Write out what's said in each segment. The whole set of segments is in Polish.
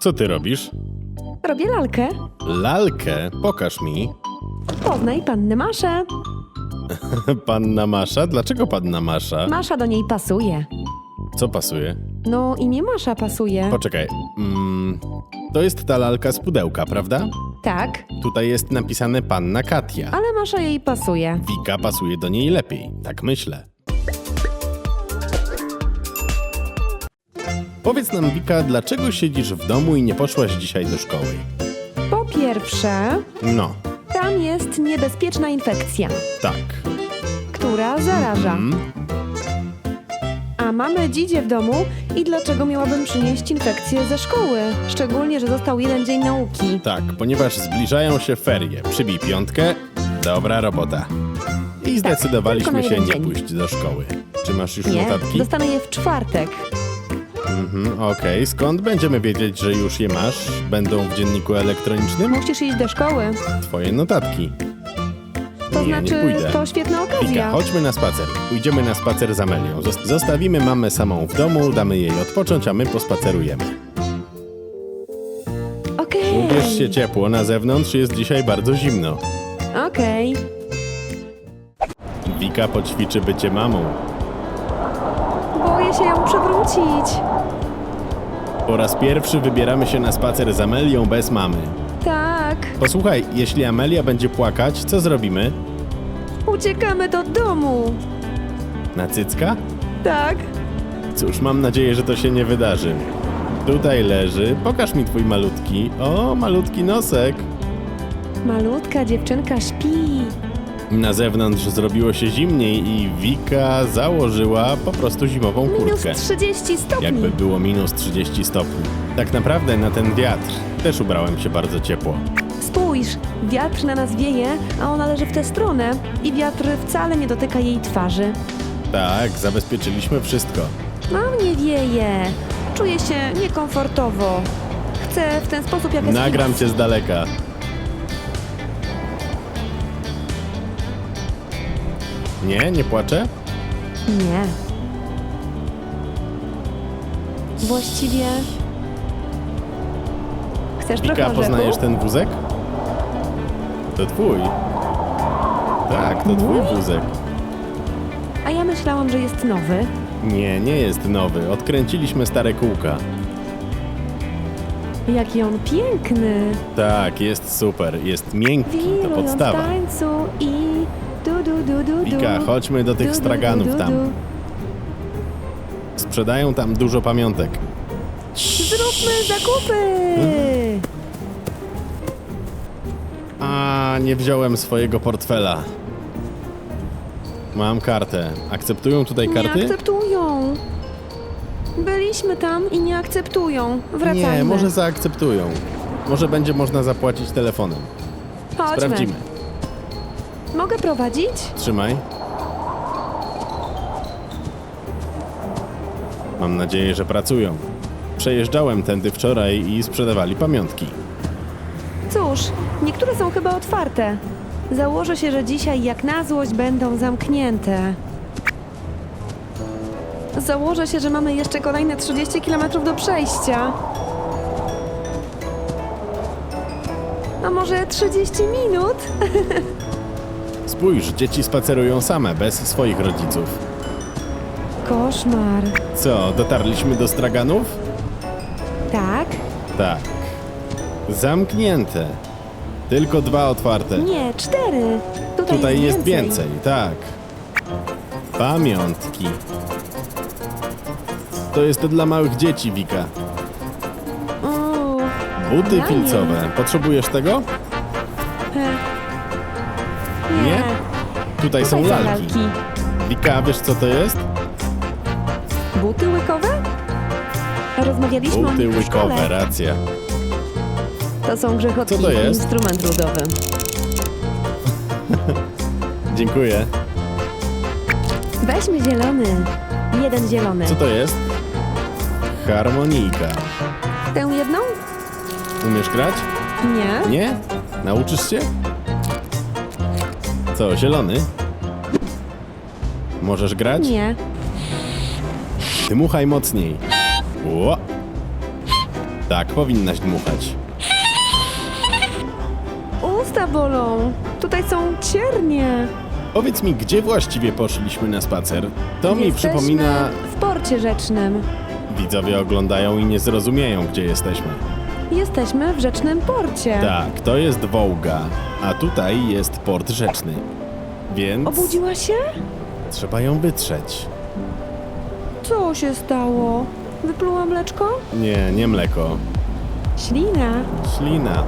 Co ty robisz? Robię lalkę. Lalkę? Pokaż mi. Poznaj pannę Maszę. Panna Masza? Dlaczego panna Masza? Masza do niej pasuje. Co pasuje? No, imię Masza pasuje. Poczekaj. Mm, to jest ta lalka z pudełka, prawda? Tak, Tutaj jest napisane panna Katia. ale Masza jej pasuje. Wika pasuje do niej lepiej, tak myślę. Powiedz nam, Wika, dlaczego siedzisz w domu i nie poszłaś dzisiaj do szkoły? Po pierwsze, No, tam jest niebezpieczna infekcja, tak. która zaraża. Mm, A mamy dzidzie w domu i dlaczego miałabym przynieść infekcję ze szkoły? Szczególnie, że został jeden dzień nauki. tak, ponieważ zbliżają się ferie. Przybij piątkę. Dobra robota. I zdecydowaliśmy Tak, tylko na się jeden nie dzień. pójść do szkoły. Czy masz już Nie, notatki? dostanę je w czwartek. Mhm, Okej, skąd będziemy wiedzieć, że już je masz? Będą w dzienniku elektronicznym? Musisz iść do szkoły. Twoje notatki. To nie, znaczy, nie pójdę. to świetna Wika, okazja. chodźmy na spacer. Pójdziemy na spacer z Amelią. Zos- Zostawimy mamę samą w domu, damy jej odpocząć, a my pospacerujemy. Okej. Ubierz się ciepło, na zewnątrz jest dzisiaj bardzo zimno. Okej. Wika poćwiczy bycie mamą. Boję się ją przewrócić. Po raz pierwszy wybieramy się na spacer z Amelią bez mamy. Tak. Posłuchaj, jeśli Amelia będzie płakać, co zrobimy? Uciekamy do domu. Na cycka? Tak. Cóż, mam nadzieję, że to się nie wydarzy. Tutaj leży. Pokaż mi twój malutki. O, malutki nosek. Malutka dziewczynka śpi. Na zewnątrz zrobiło się zimniej i Wika założyła po prostu zimową Minus kurtkę. 30 stopni. Jakby było minus 30 stopni. Tak naprawdę na ten wiatr też ubrałem się bardzo ciepło. Spójrz, wiatr na nas wieje, a ona leży w tę stronę i wiatr wcale nie dotyka jej twarzy. Tak, zabezpieczyliśmy wszystko. Na mnie wieje. Czuję się niekomfortowo. Chcę w ten sposób jak Nagram cię z daleka. Nie, nie płaczę? Nie. Właściwie... Chcesz trochę Wika, orzechu? poznajesz ten wózek? To twój. Tak, to twój Mój? wózek. A ja myślałam, że jest nowy. Nie, nie jest nowy. Odkręciliśmy stare kółka. Jaki on piękny. Tak, jest super. Jest miękki, to Wirują w podstawa. tańcu i... Du, du, du, du, du. Wika, chodźmy do tych straganów tam. Sprzedają tam dużo pamiątek. Zróbmy zakupy! A, nie wziąłem swojego portfela. Mam kartę. Akceptują tutaj Nie karty? akceptują. Byliśmy tam i nie akceptują. Wracajmy. Nie, może zaakceptują. Może będzie można zapłacić telefonem. Chodźmy. Sprawdzimy. Mogę prowadzić? Trzymaj. Mam nadzieję, że pracują. Przejeżdżałem tędy wczoraj i sprzedawali pamiątki. Cóż, niektóre są chyba otwarte. Założę się, że dzisiaj jak na złość będą zamknięte. Założę się, że mamy jeszcze kolejne 30 km do przejścia. A może 30 minut? Spójrz, dzieci spacerują same, bez swoich rodziców. Koszmar. Co, dotarliśmy do straganów? Tak? Tak. Zamknięte. Tylko dwa otwarte. Nie, cztery. Tutaj, Tutaj jest więcej, tak. Pamiątki. To jest dla małych dzieci, Wika. O, Buty filcowe. Potrzebujesz tego? he. Nie? Tutaj są lalki. Wika, wiesz co to jest? Buty łykowe? Rozmawialiśmy o Buty nich w szkole. łykowe, racja. To są grzechotki. Co to jest? Instrument ludowy. Dziękuję. Weźmy zielony. Jeden zielony. Co to jest? Harmonijka. Tę jedną? Umiesz grać? Nie. Nie? Nauczysz się? Co, zielony? Możesz grać? Nie. Dmuchaj mocniej. Ło. Tak, powinnaś dmuchać. Usta bolą. Tutaj są ciernie. Powiedz mi, gdzie właściwie poszliśmy na spacer? To mi Jesteśmy przypomina... w porcie rzecznym. Widzowie oglądają i nie zrozumieją, gdzie jesteśmy. Jesteśmy w rzecznym porcie. Tak, to jest Wołga, a tutaj jest port rzeczny. Więc Obudziła się? trzeba ją wytrzeć. Co się stało? Wypluła mleczko? Nie, nie mleko. Ślina. Ślina.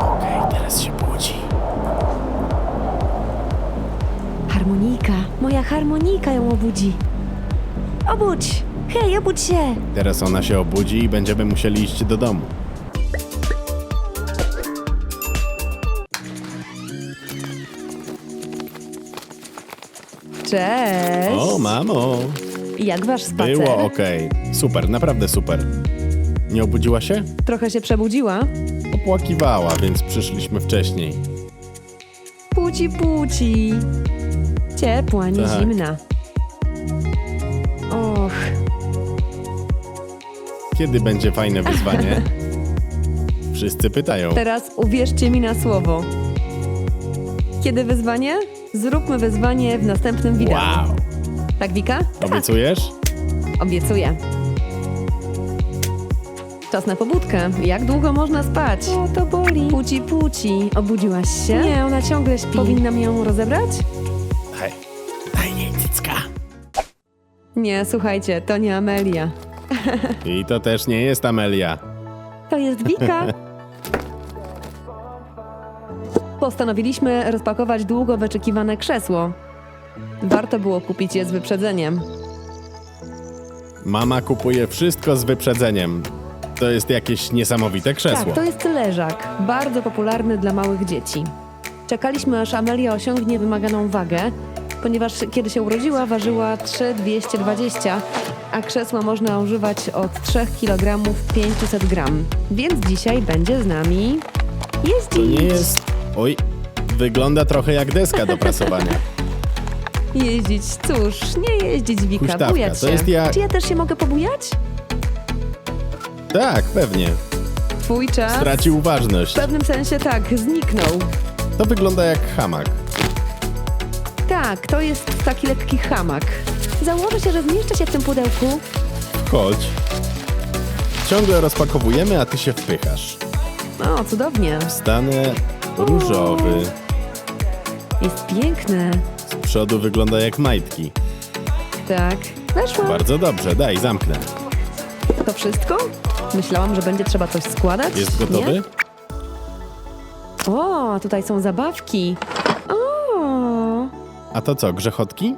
Okej, teraz się budzi. Harmonika. Moja harmonika ją obudzi. Obudź! Hej, obudź się! Teraz ona się obudzi i będziemy musieli iść do domu. Cześć! O, mamo! Jak wasz spacer? Było okej. Super, naprawdę super. Nie obudziła się? Trochę się przebudziła? Opłakiwała, więc przyszliśmy wcześniej. Puci, puci. Ciepła, nie Tak. zimna. Kiedy będzie fajne wyzwanie? Wszyscy pytają. teraz uwierzcie mi na słowo. Kiedy wyzwanie? Zróbmy wyzwanie w następnym wideo. Wow! Tak, Wika? Obiecujesz? Obiecuję. Czas na pobudkę. Jak długo można spać? O, to boli. Puci, puci. Obudziłaś się? Nie, ona ciągle śpi. Powinnam ją rozebrać? Hej, daj jej cycka. Nie, słuchajcie, to nie Amelia. I to też nie jest Amelia. To jest Wika. Postanowiliśmy rozpakować długo wyczekiwane krzesło. Warto było kupić je z wyprzedzeniem. Mama kupuje wszystko z wyprzedzeniem. To jest jakieś niesamowite krzesło. Tak, to jest leżak, bardzo popularny dla małych dzieci. Czekaliśmy, aż Amelia osiągnie wymaganą wagę, ponieważ kiedy się urodziła, ważyła 3,220, a krzesła można używać od 3 kg 500 gram. Więc dzisiaj będzie z nami jeździć. To nie jest... Oj, wygląda trochę jak deska do prasowania. Jeździć, cóż, nie jeździć, Wika, Huśtawka, bujać to się. jest jak- Czy ja też się mogę pobujać? Tak, pewnie. Twój czas Stracił ważność. w pewnym sensie tak, zniknął. To wygląda jak hamak. Tak, to jest taki lekki hamak. Założę się, że zmieszczę się w tym pudełku. Chodź. Ciągle rozpakowujemy, a ty się wpychasz. O, cudownie. Stanę różowy. Jest piękny. Z przodu wygląda jak majtki. Tak. Weszło. Bardzo dobrze, daj, zamknę. To wszystko? Myślałam, że będzie trzeba coś składać. Jest gotowy? Nie? O, tutaj są zabawki. A to co, grzechotki?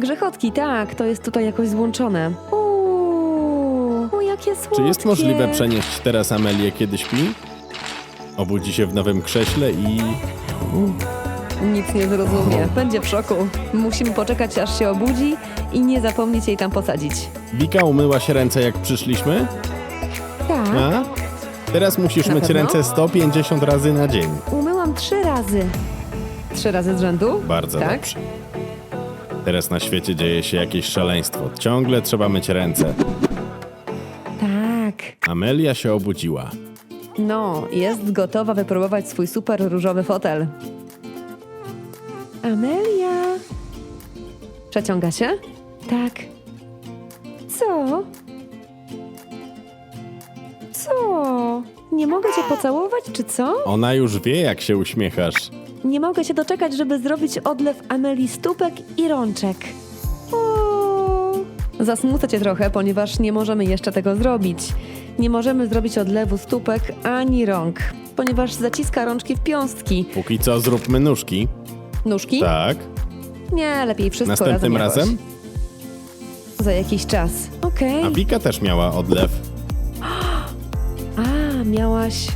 grzechotki, tak, to jest tutaj jakoś złączone. Uuu, o, jakie słodkie. Czy jest możliwe przenieść teraz Amelię, kiedy śpi? Obudzi się w nowym krześle i... Nic nie zrozumie. Będzie w szoku. Musimy poczekać, aż się obudzi i nie zapomnieć jej tam posadzić. Wika umyła się ręce jak przyszliśmy? Tak. A? Teraz musisz Na myć pewno? ręce 150 razy na dzień. Umyłam trzy razy. Trzy razy z rzędu? Bardzo tak? dobrze. Teraz na świecie dzieje się jakieś szaleństwo. Ciągle trzeba myć ręce. Tak. Amelia się obudziła. No, jest gotowa wypróbować swój super różowy fotel. Amelia. Przeciąga się? Tak. Co? Co? Nie mogę cię pocałować, czy co? Ona już wie, jak się uśmiechasz. Nie mogę się doczekać, żeby zrobić odlew Ameli stópek i rączek. O! Zasmucę cię trochę, ponieważ nie możemy jeszcze tego zrobić. Nie możemy zrobić odlewu stópek ani rąk, ponieważ zaciska rączki w piąstki. Póki co zróbmy nóżki. Nóżki? Tak. Nie, lepiej wszystko Następnym razem. razem? Jakoś. Za jakiś czas. Okej. A Wika też miała odlew. A, miałaś...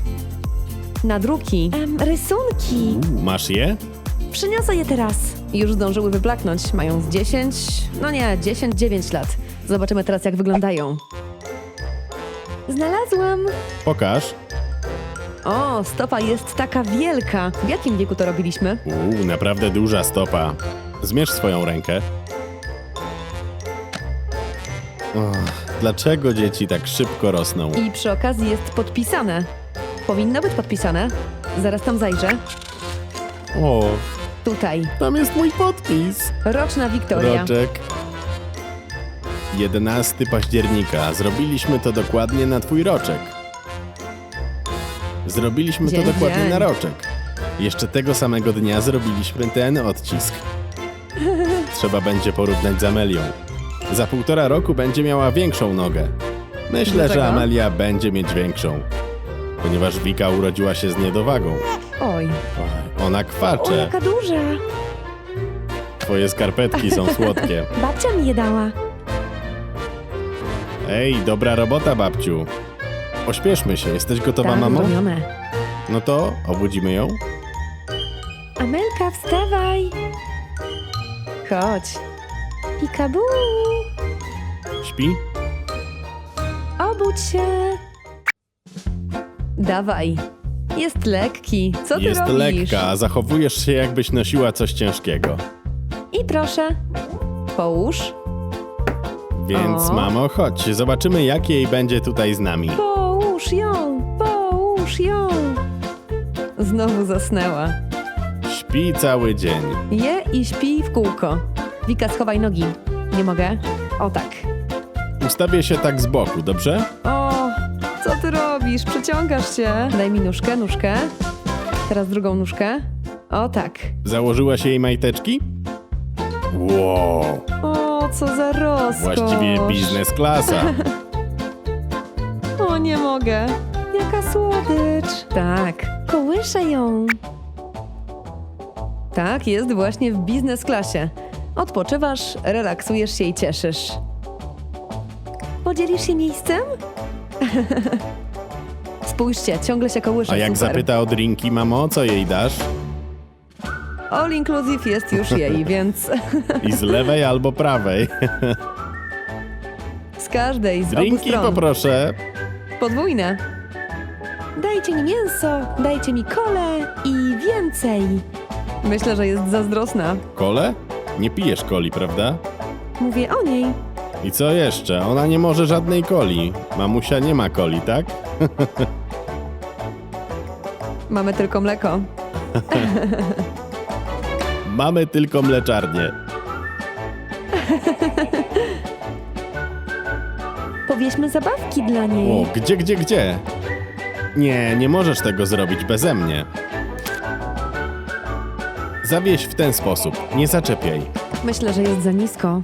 Nadruki. Em, rysunki. Uuu, masz je? Przyniosę je teraz. Już zdążyły wyblaknąć. Mają z 10, no nie, 10-9 lat. Zobaczymy teraz, jak wyglądają. Znalazłam. Pokaż. O, stopa jest taka wielka. W jakim wieku to robiliśmy? Uuu, naprawdę duża stopa. Zmierz swoją rękę. Och, dlaczego dzieci tak szybko rosną? I przy okazji jest podpisane. Powinno być podpisane. Zaraz tam zajrzę. O, Tutaj. tam jest mój podpis. Roczna Wiktoria. Roczek. 11 października. Zrobiliśmy to dokładnie na twój roczek. Zrobiliśmy Dzień, to dokładnie dzień. na roczek. Jeszcze tego samego dnia zrobiliśmy ten odcisk. Trzeba będzie porównać z Amelią. Za półtora roku będzie miała większą nogę. Myślę, Dlaczego? że Amelia będzie mieć większą. Ponieważ Wika urodziła się z niedowagą. Oj. Ona O, kwacze. jaka duża. Twoje skarpetki są słodkie. Babcia mi je dała. Ej, dobra robota, babciu. Pośpieszmy się, jesteś gotowa, tak, mamo? zrobione. No to obudzimy ją. Amelka, wstawaj. Chodź. Pikabu. Śpi? Obudź się. Dawaj. Jest lekki. Co ty Jest robisz? lekka, a zachowujesz się jakbyś nosiła coś ciężkiego. I proszę. Połóż. Więc O. mamo, chodź, zobaczymy jak jej będzie tutaj z nami. Połóż ją. Połóż ją. Znowu zasnęła. Śpi cały dzień. Je i śpi w kółko. Wika, schowaj nogi. Nie mogę. O tak. Ustawię się tak z boku, dobrze? O, ty robisz? Przeciągasz się. Daj mi nóżkę, nóżkę. Teraz drugą nóżkę. O tak. Założyłaś jej majteczki? Wow, O, co za rozkosz. właściwie biznes klasa. O, nie mogę. Jaka słodycz. Tak, kołyszę ją. Tak, jest właśnie w biznes klasie. Odpoczywasz, relaksujesz się i cieszysz. Podzielisz się miejscem? Spójrzcie, ciągle się kołysze, A jak super. zapyta o drinki, mamo, co jej dasz? All inclusive jest już jej, więc I z lewej albo prawej. z każdej, z obu Drinki stron. poproszę. Podwójne. Dajcie mi mięso, dajcie mi kole i więcej. Myślę, że jest zazdrosna. Kole? Nie pijesz coli, prawda? Mówię o niej. I co jeszcze? Ona nie może żadnej coli. Mamusia nie ma coli, tak? Mamy tylko mleko. Mamy tylko mleczarnię. Powieźmy zabawki dla niej. O, gdzie, gdzie, gdzie? Nie, nie możesz tego zrobić beze mnie. Zawieź w ten sposób, nie zaczepiaj. Myślę, że jest za nisko.